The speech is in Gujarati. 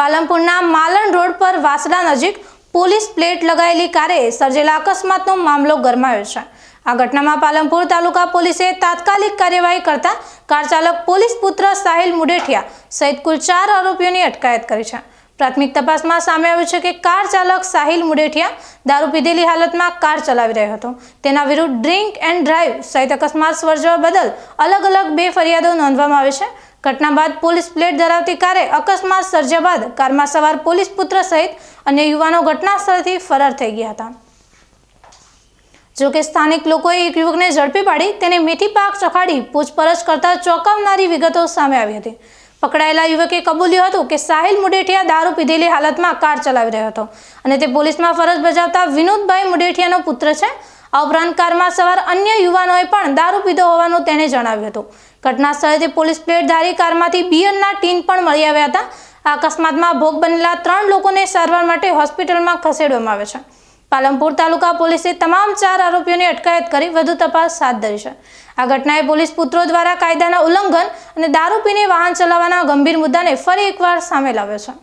પાલનપુરના માલણ રોડ પર વાસડા નજીક પોલીસ પ્લેટ લગાવેલી કારે સર્જેલા અકસ્માતનો મામલો ગરમાયો છે. આ ઘટનામાં પાલનપુર તાલુકા પોલીસે તાત્કાલિક કાર્યવાહી કરતા કાર ચાલક પોલીસ પુત્ર સાહિલ મુડેઠિયા સહિત કુલ ચાર આરોપીઓની અટકાયત કરી છે. પ્રાથમિક તપાસમાં સામે આવ્યું છે કે કાર ચાલક સાહિલ મુડેઠિયા દારૂ પીધેલી હાલતમાં કાર ચલાવી રહ્યો હતો. તેના વિરુદ્ધ ડ્રિંક એન્ડ ડ્રાઈવ સહિત અકસ્માત સર્જવા બદલ અલગ અલગ બે ફરિયાદો નોંધવામાં આવી છે. ઘટના બાદ પોલીસ પ્લેટ ધરાવતી કારે અકસ્માત સર્જ્યા બાદ કારમાં સવાર પોલીસ પુત્ર સહિત અન્ય યુવાનો ઘટના સ્થળેથી ફરાર થઈ ગયા હતા. જો કે સ્થાનિક લોકોએ એક યુવકને ઝડપી પાડી તેને મીઠી પાક ચખાડી પૂછપરછ કરતા ચોંકાવનારી વિગતો સામે આવી હતી. પકડાયેલા યુવકે કબૂલ્યું હતું કે સાહિલ મુડેઠિયા દારૂ પીધેલી હાલતમાં કાર ચલાવી રહ્યો હતો અને તે પોલીસમાં ફરજ બજાવતા વિનોદભાઈ મુડેઠિયાનો પુત્ર છે. આ ઉપરાંત કારમાં સવાર અન્ય યુવાનોએ પણ દારૂ પીધો હોવાનું તેણે જણાવ્યું હતું. ઘટના સ્થળેથી પોલીસ પ્લેટધારી કારમાંથી બિયરના ટીન પણ મળી આવ્યા હતા. આ અકસ્માતમાં ભોગ બનેલા ત્રણ લોકોને સારવાર માટે હોસ્પિટલમાં ખસેડવામાં આવે છે. પાલનપુર તાલુકા પોલીસે તમામ ચાર આરોપીઓની અટકાયત કરી વધુ તપાસ હાથ ધરી છે. આ ઘટનાએ પોલીસ પુત્રો દ્વારા કાયદાના ઉલ્લંઘન અને દારૂ પીને વાહન ચલાવવાના ગંભીર મુદ્દાને ફરી એકવાર સામે લાવ્યો છે.